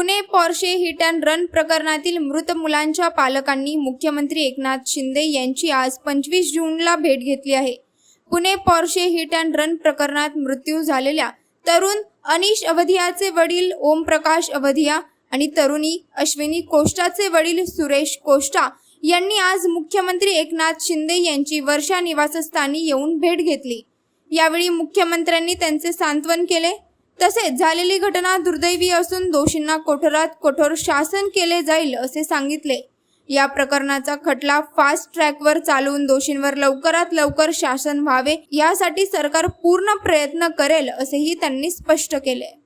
Pune Porsche hit and run प्रकरणातील मृत मुलांच्या पालकांनी मुख्यमंत्री एकनाथ शिंदे यांची आज पंचवीस जूनला भेट घेतली आहे. Pune Porsche hit and run प्रकरणात मृत्यू झालेल्या तरुण अनिश अवधियाचे वडील ओमप्रकाश अवधिया आणि तरुणी अश्विनी कोष्टाचे वडील सुरेश कोष्टा यांनी आज मुख्यमंत्री एकनाथ शिंदे यांची वर्षा निवासस्थानी येऊन भेट घेतली. यावेळी मुख्यमंत्र्यांनी त्यांचे सांत्वन केले. तसेच झालेली घटना दुर्दैवी असून दोषींना कोठरात कठोर शासन केले जाईल असे सांगितले. या प्रकरणाचा खटला फास्ट ट्रॅकवर चालवून दोषींवर लवकरात लवकर शासन व्हावे यासाठी सरकार पूर्ण प्रयत्न करेल असेही त्यांनी स्पष्ट केले.